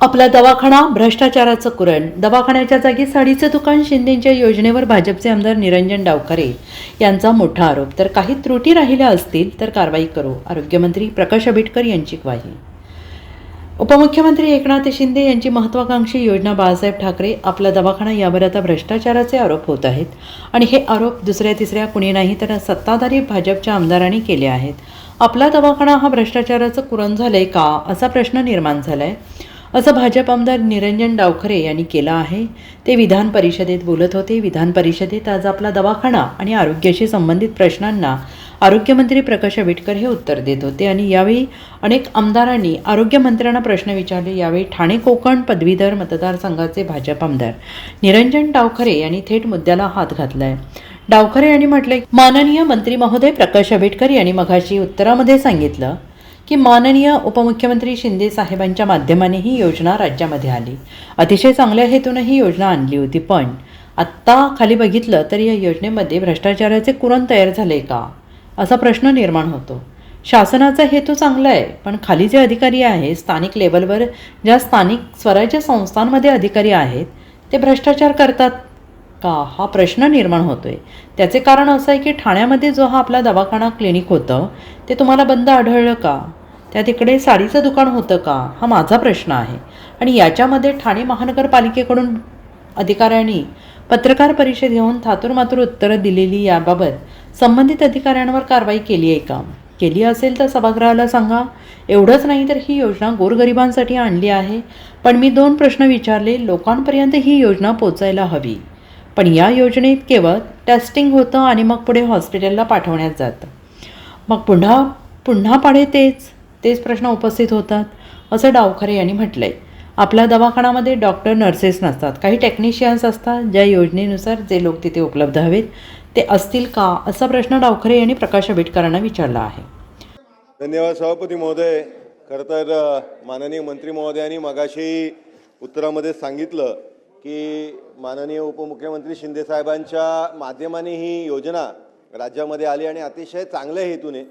आपला दवाखाना भ्रष्टाचाराचं कुरण. दवाखान्याच्या जागी साडीचं दुकान शिंदेच्या योजनेवर भाजपचे आमदार निरंजन डावखरे. यांचा मोठा आरोप. तर काही त्रुटी राहिल्या असतील तर कारवाई करू. आरोग्यमंत्री प्रकाश आंबेडकर यांची ग्वाही. उपमुख्यमंत्री एकनाथ शिंदे यांची महत्वाकांक्षी योजना बाळासाहेब ठाकरे आपला दवाखाना यावर आता भ्रष्टाचाराचे आरोप होत आहेत. आणि हे आरोप दुसऱ्या तिसऱ्या कुणी नाही तर सत्ताधारी भाजपच्या आमदारांनी केले आहेत. आपला दवाखाना हा भ्रष्टाचाराचं कुरण झालंय का? असा प्रश्न निर्माण झाला आहे असं भाजप आमदार निरंजन डावखरे यांनी केलं आहे. ते विधान परिषदेत बोलत होते. विधान परिषदेत आज आपला दवाखाना आणि आरोग्याशी संबंधित प्रश्नांना आरोग्यमंत्री प्रकाश आंबेडकर हे उत्तर देत होते आणि यावेळी अनेक आमदारांनी आरोग्यमंत्र्यांना प्रश्न विचारले. यावेळी ठाणे कोकण पदवीधर मतदारसंघाचे भाजप आमदार निरंजन डावखरे यांनी थेट मुद्द्याला हात घातलाय. डावखरे यांनी म्हटले माननीय मंत्री महोदय प्रकाश आंबेडकर यांनी मघाशी उत्तरामध्ये सांगितलं की माननीय उपमुख्यमंत्री शिंदे साहेबांच्या माध्यमाने ही योजना राज्यामध्ये आली. अतिशय चांगल्या हेतून ही योजना आणली होती पण आत्ता खाली बघितलं तर या योजनेमध्ये भ्रष्टाचाराचे कुरण तयार झाले का? असा प्रश्न निर्माण होतो. शासनाचा हेतू चांगला आहे पण खाली जे अधिकारी आहेत स्थानिक लेवलवर ज्या स्थानिक स्वराज्य संस्थांमध्ये अधिकारी आहेत ते भ्रष्टाचार करतात. का हा प्रश्न निर्माण होतो आहे त्याचे कारण असं आहे की ठाण्यामध्ये जो हा आपला दवाखाना क्लिनिक होतं ते तुम्हाला बंद आढळलं का? त्या तिकडे साडीचं दुकान होतं का? हा माझा प्रश्न आहे. आणि याच्यामध्ये ठाणे महानगरपालिकेकडून अधिकाऱ्यांनी पत्रकार परिषद घेऊन थातूरमातूर उत्तरं दिलेली याबाबत संबंधित अधिकाऱ्यांवर कारवाई केली आहे का? केली असेल तर सभागृहाला सांगा. एवढंच नाही तर ही योजना गोरगरिबांसाठी आणली आहे. पण मी दोन प्रश्न विचारले. लोकांपर्यंत ही योजना पोचायला हवी. पण या योजनेत केवळ टेस्टिंग होतं आणि मग पुढे हॉस्पिटलला पाठवण्यात जातं. मग पुन्हा पुन्हा पाढे तेच तेच प्रश्न उपस्थित होतात असं डावखरे यांनी म्हटलं आहे आपल्या दवाखान्यामध्ये डॉक्टर नर्सेस नसतात. काही टेक्निशियन्स असतात ज्या योजनेनुसार जे लोक तिथे उपलब्ध हवेत ते असतील का असा प्रश्न डावखरे यांनी प्रकाश आंबेडकरांना विचारला आहे. धन्यवाद सभापती महोदय. खरं तर माननीय मंत्री महोदयांनी मगाशी उत्तरामध्ये सांगितलं की माननीय उपमुख्यमंत्री शिंदेसाहेबांच्या माध्यमाने ही योजना राज्यामध्ये आली आणि अतिशय चांगल्या हेतूने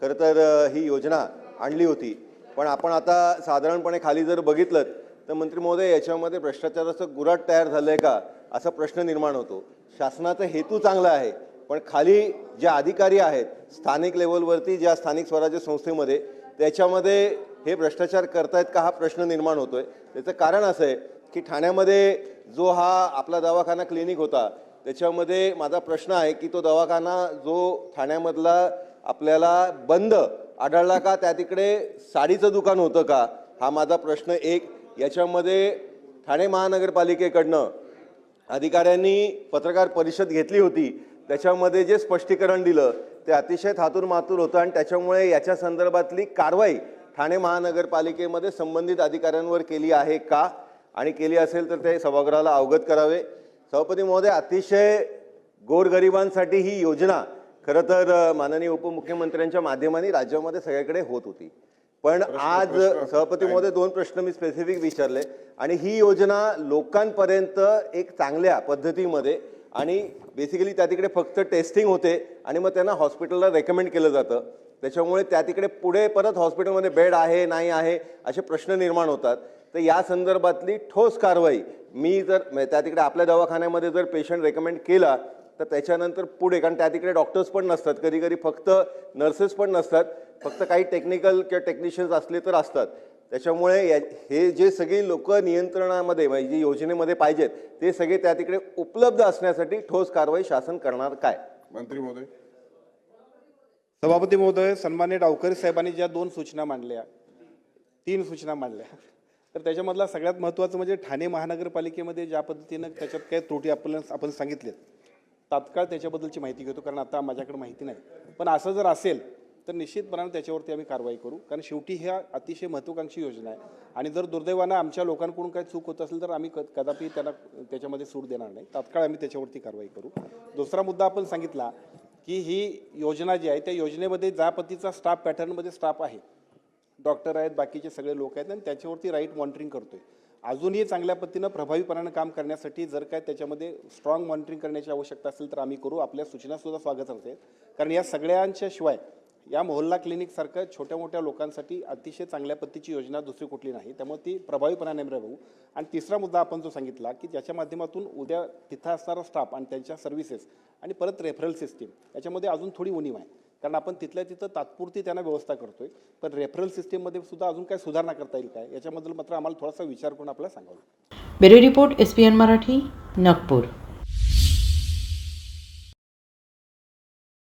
खरं तर ही योजना आणली होती. पण आपण आता साधारणपणे खाली जर बघितलं तर मंत्री महोदय याच्यामध्ये भ्रष्टाचाराचं गुराट तयार झालं आहे का असा प्रश्न निर्माण होतो. शासनाचा हेतू चांगला आहे पण खाली जे अधिकारी आहेत स्थानिक लेवलवरती ज्या स्थानिक स्वराज्य संस्थेमध्ये त्याच्यामध्ये हे भ्रष्टाचार करतायत का हा प्रश्न निर्माण होतोय? त्याचं कारण असं आहे की ठाण्यामध्ये जो हा आपला दवाखाना क्लिनिक होता त्याच्यामध्ये माझा प्रश्न आहे की तो दवाखाना जो ठाण्यामधला आपल्याला बंद आढळला का त्या तिकडे साडीचं दुकान होतं का? हा माझा प्रश्न एक. याच्यामध्ये ठाणे महानगरपालिकेकडनं अधिकाऱ्यांनी पत्रकार परिषद घेतली होती. त्याच्यामध्ये जे स्पष्टीकरण दिलं ते अतिशय थातूर मातूर होतं आणि त्याच्यामुळे याच्या संदर्भातली कारवाई ठाणे महानगरपालिकेमध्ये संबंधित अधिकाऱ्यांवर केली आहे का? आणि केली असेल तर ते सभागृहाला अवगत करावे. सभापती महोदय अतिशय गोरगरिबांसाठी ही योजना खरं तर माननीय उपमुख्यमंत्र्यांच्या माध्यमाने राज्यामध्ये सगळीकडे होत होती. पण आज सभापती महोदय दोन प्रश्न मी स्पेसिफिक विचारले. आणि ही योजना लोकांपर्यंत एक चांगल्या पद्धतीमध्ये आणि बेसिकली त्या तिकडे फक्त टेस्टिंग होते आणि मग त्यांना हॉस्पिटलला रेकमेंड केलं जातं. त्याच्यामुळे त्या तिकडे पुढे परत हॉस्पिटलमध्ये बेड आहे नाही आहे असे प्रश्न निर्माण होतात. तर या संदर्भातली ठोस कारवाई मी जर म्हणजे त्या तिकडे आपल्या दवाखान्यामध्ये जर पेशंट रेकमेंड केला तर त्याच्यानंतर पुढे कारण त्या तिकडे डॉक्टर्स पण नसतात कधी कधी फक्त नर्सेस पण नसतात फक्त काही टेक्निकल किंवा टेक्निशियन्स असले तर असतात. त्याच्यामुळे या हे जे सगळी लोक नियंत्रणामध्ये म्हणजे जी योजनेमध्ये पाहिजेत ते सगळे त्या तिकडे उपलब्ध असण्यासाठी ठोस कारवाई शासन करणार काय? मंत्री महोदय. सभापती महोदय सन्मान्य डावकर साहेबांनी ज्या दोन सूचना मांडल्या तीन सूचना मांडल्या. तर त्याच्यामधला सगळ्यात महत्त्वाचं म्हणजे ठाणे महानगरपालिकेमध्ये ज्या पद्धतीनं त्याच्यात काही त्रुटी आपण आपण सांगितल्यात तात्काळ त्याच्याबद्दलची माहिती घेतो कारण आता माझ्याकडे माहिती नाही. पण असं जर असेल तर निश्चितपणाने त्याच्यावरती आम्ही कारवाई करू. कारण शेवटी ह्या अतिशय महत्त्वाकांक्षी योजना आहे. आणि जर दुर्दैवानं आमच्या लोकांकडून काही चूक होत असेल तर आम्ही क- कदापि त्याला त्याच्यामध्ये सूट देणार नाही. तात्काळ आम्ही त्याच्यावरती कारवाई करू. दुसरा मुद्दा आपण सांगितला की ही योजना जी आहे त्या योजनेमध्ये ज्या पद्धतीचा स्टाफ पॅटर्नमध्ये स्टाफ आहे. डॉक्टर आहेत बाकीचे सगळे लोक आहेत आणि त्याच्यावरती राईट मॉनिटरिंग करतोय. अजूनही चांगल्या पद्धतीनं प्रभावीपणानं काम करण्यासाठी जर काय त्याच्यामध्ये स्ट्रॉंग मॉनिटरिंग करण्याची आवश्यकता असेल तर आम्ही करू. आपल्या सूचनासुद्धा स्वागत असते. कारण या सगळ्यांच्या शिवाय या मोहल्ला क्लिनिकसारखं छोट्या मोठ्या लोकांसाठी अतिशय चांगल्या पद्धतीची योजना दुसरी कुठली नाही. त्यामुळे ती प्रभावीपणाने राबवू आणि तिसरा मुद्दा आपण जो सांगितला की ज्याच्या माध्यमातून उद्या तिथं असणारा स्टाफ आणि त्यांच्या सर्व्हिसेस आणि परत रेफरल सिस्टीम याच्यामध्ये अजून थोडी उणीव आहे. कारण आपण तिथल्या तिथं तात्पुरती त्यांना व्यवस्था करतोय. पण रेफरल सिस्टीममध्ये सुद्धा अजून काय सुधारणा करता येईल काय? याच्याबद्दल मात्र आम्हाला थोडासा विचार करून आपल्याला सांगावं bureau report S P N Marathi Nagpur.